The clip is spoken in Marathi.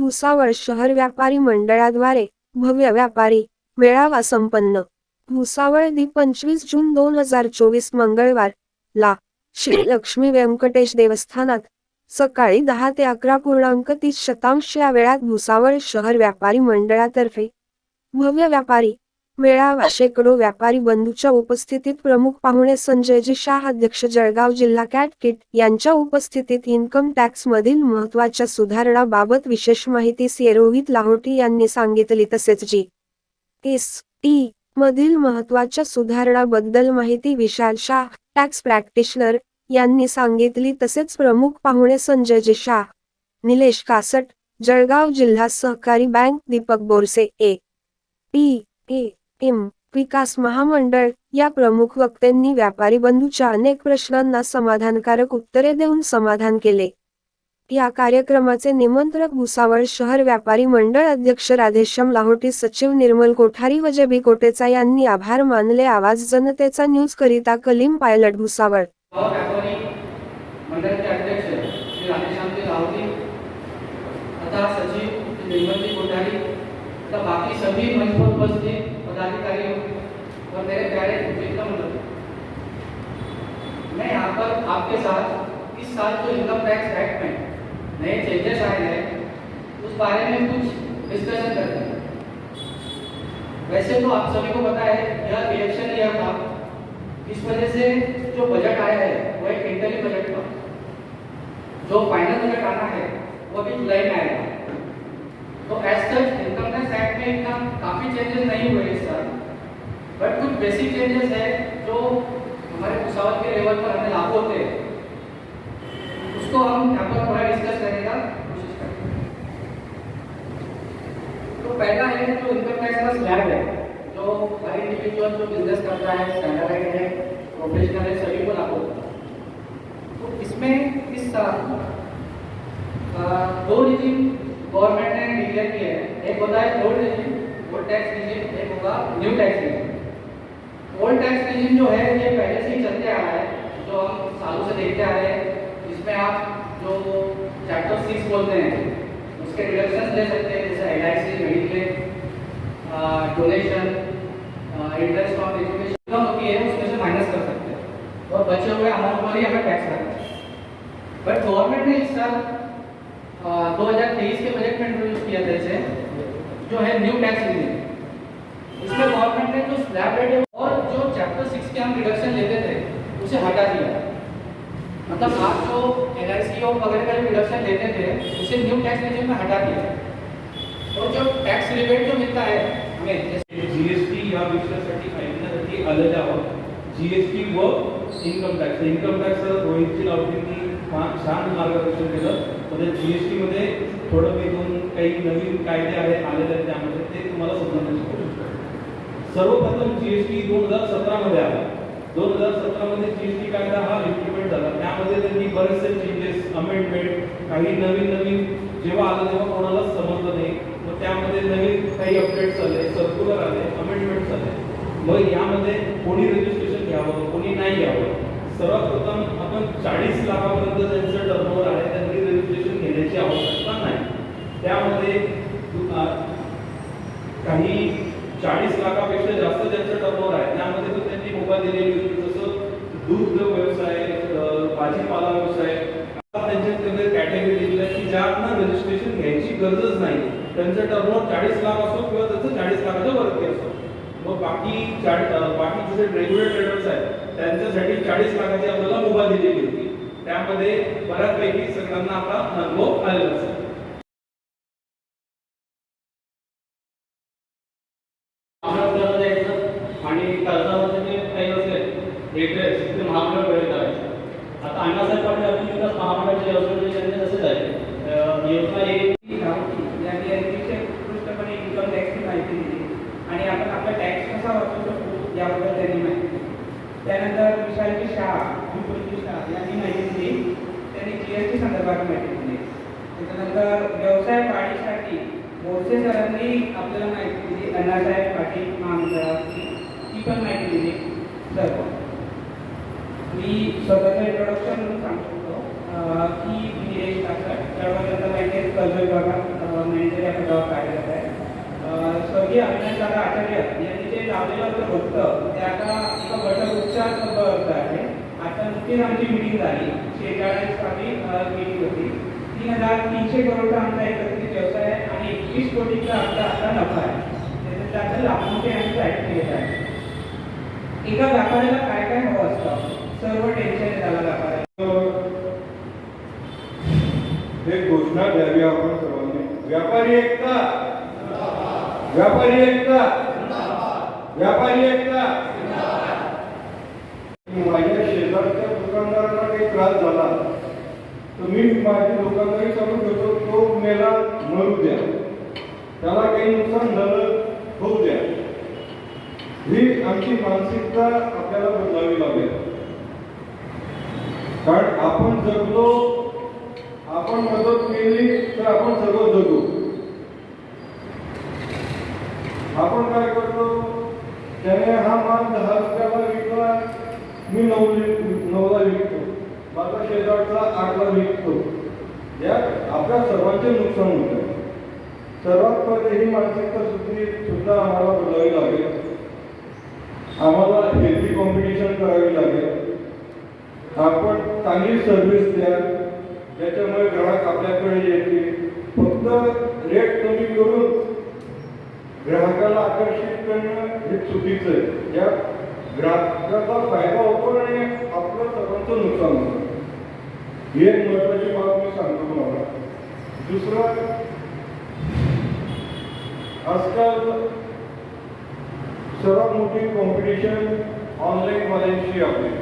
भुसावळ शहर व्यापारी मंडळाद्वारे भव्य व्यापारी मेळावा संपन्न. भुसावळ दि पंचवीस जून दोन हजार चोवीस मंगळवार ला श्री लक्ष्मी व्यंकटेश देवस्थानात सकाळी दहा ते अकरा पूर्णांक तीस शतांश या वेळात भुसावळ शहर व्यापारी मंडळातर्फे भव्य व्यापारी मेळावा शेकडो व्यापारी बंधूच्या उपस्थितीत प्रमुख पाहुणे संजयजी शाह अध्यक्ष जळगाव जिल्हा कॅट किट यांच्या उपस्थितीत इन्कम टॅक्स मधील महत्त्वाच्या सुधारणाबाबत विशेष माहिती सेरोहित लाहोटी यांनी सांगितली. तसेच जी. एस. टी. मधील महत्त्वाच्या सुधारणाबद्दल माहिती विशाल शाह टॅक्स प्रॅक्टिशनर यांनी सांगितली. तसेच प्रमुख पाहुणे संजयजी शाह निलेश कासट जळगाव जिल्हा सहकारी bank Deepak Borse A. P A. M विकास महामंडळ या प्रमुख वक्त्यांनी व्यापारी बंधूच्या अनेक प्रश्नांना समाधानकारक उत्तरे देऊन समाधान केले. या कार्यक्रमाचे निमंत्रक भुसावळ शहर व्यापारी मंडळ अध्यक्ष राधेश्याम लाहोटी सचिव निर्मल कोठारी व जेबी कोटेचा यांनी आभार मानले. आवाज जनतेचा न्यूज करिता कलीम पायलट भुसावळ. बाकी सभी यहाँ पर आपके साथ इस साल जो इनकम टैक्स एक्ट में नए चेंजेस आए हैं, उस बारे में कुछ डिस्कशन करते हैं। वैसे तो आप सभी को पता है, यह इलेक्शन ईयर था। इस वजह से जो बजट आया है, वो एक इंटरली बजट था। जो फाइनल बजट आना है, वो अभी जुलाई में आएगा। तो as such income tax act में इतना काफ़ी चेंजेस नहीं हुए इस साल। बट कुछ बेसिक चेंजेस है जो हमारे भुसावल के लेवल पर हमें लागू होते हैं। उसको हम यहाँ पर थोड़ा डिस्कस करने का कोशिश करेंगे तो पहला है जो इनकम टैक्स का स्लैब है, जो हर इंडिविजुअल जो बिज़नेस करता है स्टैंडर्ड है प्रोफेशनल है, सभी को लागू होता है। तो इसमें इस साल दो रिजिम गवर्नमेंट ने डिक्लेयर किए हैं। एक होता है old regime old tax regime एक होगा new tax regime old tax regime जो है, ये पहले से ही चलते आ रहा है। जो हम सालों से देखते आ रहे हैं इसमें आप जो चैप्टर सिक्स बोलते हैं, उसके डिडक्शन ले सकते हैं, जैसे L I C mediclaim donation interest on education income होती है, उसमें से माइनस कर सकते हैं। और बचे हुए अमाउंट पर ही हमें टैक्स लगता है। बट गवर्नमेंट ने इस साल दो हज़ार तेईस के बजट में इंट्रोड्यूस किया था जो है न्यू टैक्स रिजिम इसमें गवर्नमेंट ने जो स्लैब रेट है चैप्टर हम डिडक्शन लेते थे उसे हटा दिया। मतलब आप जो एल आई सी और वगैरह का डिडक्शन लेते थे उसे न्यू टैक्स रेजिम में हटा दिया। और जो टैक्स रिबेट जो मिलता है हमें जैसे जीएसटी या विषयासाठी ऐकण्यासाठी आलेले आहोत जीएसटी व income tax income tax Rohitji लावटींनी छान मार्गदर्शन केलं म्हणजे जी एस टीमध्ये थोडं मी दोन काही नवीन कायदे आहेत आलेले आहेत त्यामध्ये ते तुम्हाला समजण्याची कोशिश करतो सर्वप्रथम जीएसटी दोन हजार सतरामध्ये आला. दोन हजार सतरामध्ये जीएसटी कायदा हा इम्प्लिमेंट झाला. त्यामध्ये त्यांनी बरेचसे चेंजेस अमेंडमेंट काही नवीन नवीन जेव्हा आलं तेव्हा कोणालाच समजलं नाही. मग त्यामध्ये नवीन काही अपडेट्स आले सर्क्युलर आले अमेंडमेंट्स आले. मग यामध्ये कोणी रजिस्ट्रेशन घ्यावं कोणी नाही घ्यावं? सर्वात प्रथम आपण चाळीस लाखापर्यंत ज्यांचं टर्नओव्हर आहे त्यांनी रजिस्ट्रेशन घेण्याची आवश्यकता नाही त्यामध्ये अं, काही चाळीस लाखापेक्षा जास्त ज्यांचं टर्नओव्हर आहे त्यामध्ये तर त्यांनी मुभा दिलेली होती जसं दूध व्यवसाय अं, भाजीपाला व्यवसाय त्यांच्याकडे कॅटेगरी दिलेली आहे की ज्यांना रजिस्ट्रेशन घ्यायची गरजच नाही. त्यांचं टर्नओव्हर चाळीस लाख असो किंवा त्याचं चाळीस लाखाच्या वरती असो. मग बाकी चाळीस बाकी जे रेग्युलर ट्रेडर्स आहेत त्यांच्यासाठी चाळीस लाखाची आपल्याला मुभा दिलेली होती त्यामध्ये बऱ्याचपैकी सगळ्यांना आता अनुभव आलेला असेल. आणि कर्जावरचे जे काही असेल इंटरेस्ट ते महामंडळ आता अण्णासाहेब पाटील अभिजित विकास महामंडळाचे योजनेचे त्यांचे तसेच आहे. योजना एक उत्कृष्टपणे इन्कम टॅक्सची माहिती दिली. आणि आपण आपला टॅक्स कसा वाचवू शकतो याबद्दल त्यांनी माहिती त्यानंतर विशालजी शाह विपुलजी शाह यांनी माहिती दिली. त्यांनी जीएसटी संदर्भात माहिती दिली. त्याच्यानंतर व्यवसाय वाढीसाठी मोर्चे सरांनी आपल्याला माहिती दिली. अण्णासाहेब पाटील महामंडळाची ती पण माहिती दिली. सर्व. मी स्वतःचं इंट्रोडक्शन म्हणून सांगू शकतो की मी एक काकड त्यामुळे माहिती आहे कर्ज विभागात मॅनेजर या पदावर कार्यरत आहे. स्वर्गीय अविनाश दादा आचार्य यांनी जे लावलेलं होतं वृत्त ते आता एका वटवृक्षात अर्थ आहे. आता नुकतीच आमची मिटिंग झाली. शेजाऱ्याच आम्ही मिटिंग होती. तीन हजार तीनशे करोडचा आमचा एकत्रित व्यवसाय आहे आणि एकवीस कोटीचा आमचा आता नफा आहे. त्याचं लाखोचे आम्ही ट्रॅक केलेला आहे. एका व्यापाऱ्याला काय काय हवं असतं? सर्व टेन्शन आहे त्याला एक घोषणा द्यावी आपण सर्वांनी. व्यापारी एकता. व्यापारी एकता. व्यापारी एकता. माझ्या शेजारच्या दुकानदारांना काही त्रास झाला. तर मी माझी दुकानदारी चालू करतो तो मेला मरू द्या. त्याला काही नुकसान झालं होऊ द्या. ही आमची मानसिकता आपल्याला बदलावी लागेल. कारण आपण जगलो आपण मदत केली तर आपण सगळं जगू. आपण काय करतो? त्याने हा माल दहा रुपयाला विकला मी नऊ नऊला विकतो माझा शेजारचा आठला विकतो यात आपल्या सर्वांचे नुकसान होते. सर्वात पहिले ही मानसिकता सुद्धी सुद्धा आम्हाला बदलावी लागेल. आम्हाला हेल्दी कॉम्पिटिशन करावी लागेल. आपण चांगली सर्व्हिस द्या ज्याच्यामुळे ग्राहक आपल्याकडे येतील. फक्त रेट कमी करून ग्राहकाला आकर्षित करणं हे चुकीचं आहे. या ग्राहकाचा फायदा होतो आणि आपलं सर्वांचं नुकसान होतं. ही एक महत्वाची बाब मी सांगतो तुम्हाला. दुसरं आजकाल सर्वात मोठी कॉम्पिटिशन ऑनलाईन वाल्यांची आपली